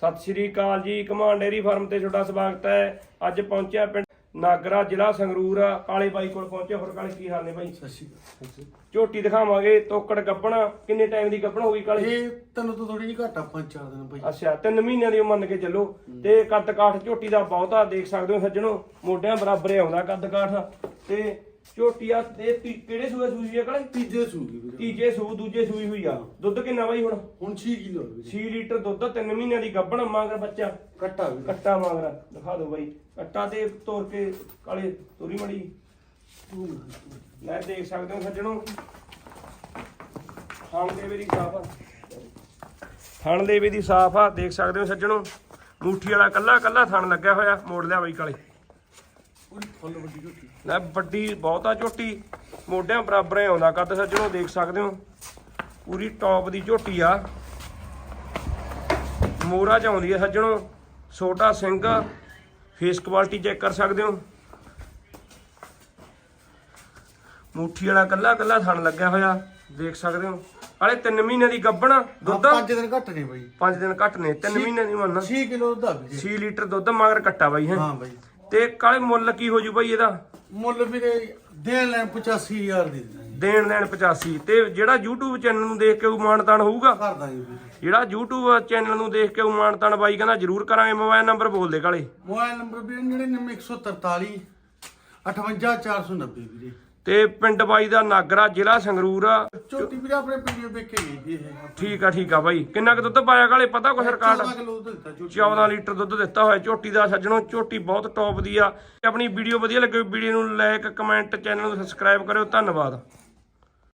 ਸਤਿ ਸ਼੍ਰੀ ਅਕਾਲ ਜੀ command dairy farm ਤੇ ਤੁਹਾਡਾ ਸਵਾਗਤ ਹੈ। ਅੱਜ ਪਹੁੰਚਿਆ ਪਿੰਡ ਨਾਗਰਾ ਜ਼ਿਲ੍ਹਾ ਸੰਗਰੂਰ। ਕਾਲੇ ਬਾਈ ਕੋਲ ਪਹੁੰਚੇ ਹੋਰ ਕਾਲੇ ਕੀ ਹਾਲ ਨੇ ਬਾਈ? ਸਤਿ ਸ਼੍ਰੀ ਅਕਾਲ ਝੋਟੀ ਦਿਖਾਵਾਂਗੇ। ਤੋਕੜ ਗੱਬਣਾ ਕਿੰਨੇ ਟਾਈਮ ਦੀ ਗੱਬਣ ਹੋਈ ਕਾਲੇ? ਇਹ ਤੈਨੂੰ ਤਾਂ ਥੋੜੀ ਜਿਹੀ ਘੱਟ ਆ ਪੰਜ ਚਾਰ ਦਿਨ ਭਾਈ ਅੱਛਾ ਤਿੰਨ ਮਹੀਨਿਆਂ ਦੀ ਮੰਨ ਕੇ ਚੱਲੋ। ਤੇ ਕੱਦ ਕਾਠ ਝੋਟੀ ਦਾ ਬਹੁਤਾ ਦੇਖ ਸਕਦੇ ਹੋ ਸੱਜਣੋ। ਮੋਢਿਆਂ ਬਰਾਬਰ ਆਉਂਦਾ ਕੱਦ ਕਾਠ। ਤੇ ਝੋਟੀ ਆ ਤੇ ਤੀ- ਕਿਹੜੇ ਸੂਏ ਸੂਈ ਆ ਕਾਲੇ? ਤੀਜੇ ਸੂਗੀ ਵੀਰੇ। ਤੀਜੇ ਸੂ ਦੂਜੇ ਸੂਈ ਹੋਈ ਆ। ਦੁੱਧ ਕਿੰਨਾ ਬਾਈ ਹੁਣ? ਹੁਣ 6 ਕਿਲੋ ਵੀਰੇ। 6 ਲੀਟਰ ਦੁੱਧ ਤਿੰਨ ਮਹੀਨਿਆਂ ਦੀ ਗੱਬਣ ਮੰਗਰ ਬੱਚਾ। ਕੱਟਾ ਵੀਰੇ। ਕੱਟਾ ਮੰਗਰਾ ਦਿਖਾ ਦਿਓ ਬਾਈ। ਕੱਟਾ ਤੇ ਤੋੜ ਕੇ ਕਾਲੇ ਤੋਰੀ ਮੜੀ। ਲੈ ਦੇਖ ਸਕਦੇ ਹੋ ਸੱਜਣੋ। ਥਣ ਦੇ ਵੀ ਦੀ ਸਾਫ਼ ਆ। ਥਣ ਦੇ ਵੀ ਦੀ ਸਾਫ਼ ਆ ਦੇਖ ਸਕਦੇ ਹੋ ਸੱਜਣੋ। ਮੂਠੀ ਵਾਲਾ ਕੱਲਾ ਕੱਲਾ ਥਣ ਲੱਗਿਆ ਹੋਇਆ ਮੋੜ ਲਿਆ ਬਾਈ ਕਾਲੇ। ਪੂਰੀ ਫੁੱਲ ਵੱਡੀ ਝੋਟੀ ਲੈ ਵੱਡੀ ਬਹੁਤਾ ਝੋਟੀ। ਮੋਢਿਆਂ ਬਰਾਬਰ ਹੀ ਆਉਂਦਾ ਕੱਦ ਸੱਜਣੋ ਦੇਖ ਸਕਦੇ ਹੋ। ਪੂਰੀ ਟੌਪ ਦੀ ਝੋਟੀ ਆ। ਮੋਰਾ ਚ ਆਉਂਦੀ ਹੈ ਸੱਜਣੋ। ਛੋਟਾ ਸਿੰਘ ਫੇਸ ਕੁਆਲਿਟੀ ਚੈੱਕ ਕਰ ਸਕਦੇ ਹੋ। ਮੁੱਠੀ ਵਾਲਾ ਕੱਲਾ ਕੱਲਾ ਥਣ ਲੱਗਿਆ ਹੋਇਆ ਦੇਖ ਸਕਦੇ ਹੋ। ਹਾਲੇ 3 ਮਹੀਨੇ ਦੀ ਗੱਬਣ ਦੁੱਧ। ਪੰਜ ਦਿਨ ਘੱਟ ਨੇ ਭਾਈ 5 ਦਿਨ ਘੱਟ ਨੇ 3 ਮਹੀਨੇ ਦੀ ਮੰਨ। 6 ਕਿਲੋ ਦੁੱਧ ਆ ਵੀਰੇ 6 ਲੀਟਰ ਦੁੱਧ ਮਗਰ ਕੱਟਾ ਬਾਈ ਹੈ। ਹਾਂ ਭਾਈ ਤੇ ਕਾਲੇ ਮੁੱਲ ਕੀ ਹੋ ਜੂ ਬਾਈ ਇਹਦਾ? ਮੁੱਲ ਵੀਰੇ ਦੇਣ ਲੈਣ 85000 ਦੀ। ਦੇਣ ਲੈਣ 85 ਤੇ ਜਿਹੜਾ YouTube ਚੈਨਲ ਨੂੰ ਦੇਖ ਕੇ ਉਹ ਮਾਨਤਾਨ ਹੋਊਗਾ? ਕਰ ਦਾਂਗੇ ਵੀਰੇ। ਜਿਹੜਾ YouTube ਚੈਨਲ ਨੂੰ ਦੇਖ ਕੇ ਉਹ ਮਾਨਤਾਨ ਬਾਈ ਕਹਿੰਦਾ ਜਰੂਰ ਕਰਾਂਗੇ ਮੋਬਾਈਲ ਨੰਬਰ ਬੋਲ ਦੇ ਕਾਲੇ। ਮੋਬਾਈਲ ਨੰਬਰ ਵੀਰੇ 99143 58490 ਵੀਰੇ। ਤੇ ਪਿੰਡ ਬਾਈ ਦਾ ਨਾਗਰਾ ਜ਼ਿਲ੍ਹਾ ਸੰਗਰੂਰ। ਆ ਝੋਟੀ ਵੀਰੇ ਆਪਣੇ ਵੀਡੀਓ ਵੇਖ ਕੇ ਗਈ ਇਹ। ਠੀਕ ਆ ਠੀਕ ਆ ਬਾਈ। ਕਿੰਨਾ ਕੁ ਦੁੱਧ ਪਾਇਆ ਕਾਲੇ? ਪਤਾ ਕੁਛ ਰਿਕਾਰਡ? 14 ਕਿਲੋ ਦੁੱਧ ਦਿੱਤਾ ਝੋਟੀ 14 ਲੀਟਰ ਦੁੱਧ ਦਿੱਤਾ ਹੋਇਆ ਝੋਟੀ ਦਾ ਸੱਜਣੋ। ਝੋਟੀ ਬਹੁਤ ਟੌਪ ਦੀ ਆ। ਤੇ ਆਪਣੀ ਵੀਡੀਓ ਵਧੀਆ ਲੱਗੇ ਵੀਡੀਓ ਨੂੰ ਲਾਈਕ ਕਮੈਂਟ ਚੈਨਲ ਨੂੰ ਸਬਸਕ੍ਰਾਈਬ ਕਰਿਓ। ਧੰਨਵਾਦ।